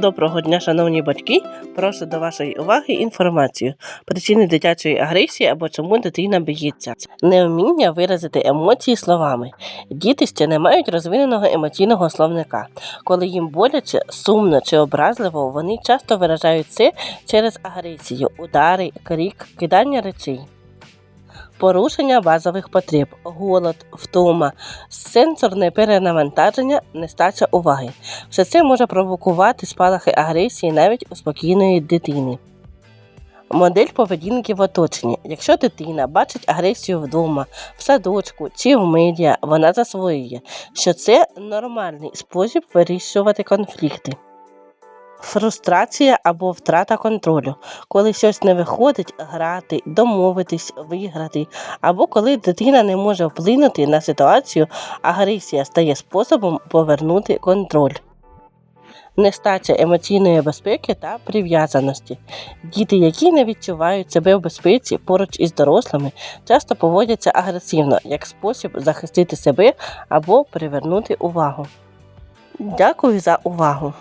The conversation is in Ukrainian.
Доброго дня, шановні батьки. Прошу до вашої уваги інформацію. Причини дитячої агресії або чому дитина б'ється. Невміння виразити емоції словами. Діти ще не мають розвиненого емоційного словника. Коли їм боляче, сумно чи образливо, вони часто виражають це через агресію, удари, крик, кидання речей. Порушення базових потреб, голод, втома, сенсорне перенавантаження, нестача уваги. Все це може провокувати спалахи агресії навіть у спокійної дитини. Модель поведінки в оточенні. Якщо дитина бачить агресію вдома, в садочку чи в медіа, вона засвоює, що це нормальний спосіб вирішувати конфлікти. Фрустрація або втрата контролю, коли щось не виходить грати, домовитись, виграти, або коли дитина не може вплинути на ситуацію, агресія стає способом повернути контроль. Нестача емоційної безпеки та прив'язаності. Діти, які не відчувають себе в безпеці поруч із дорослими, часто поводяться агресивно як спосіб захистити себе або привернути увагу. Дякую за увагу!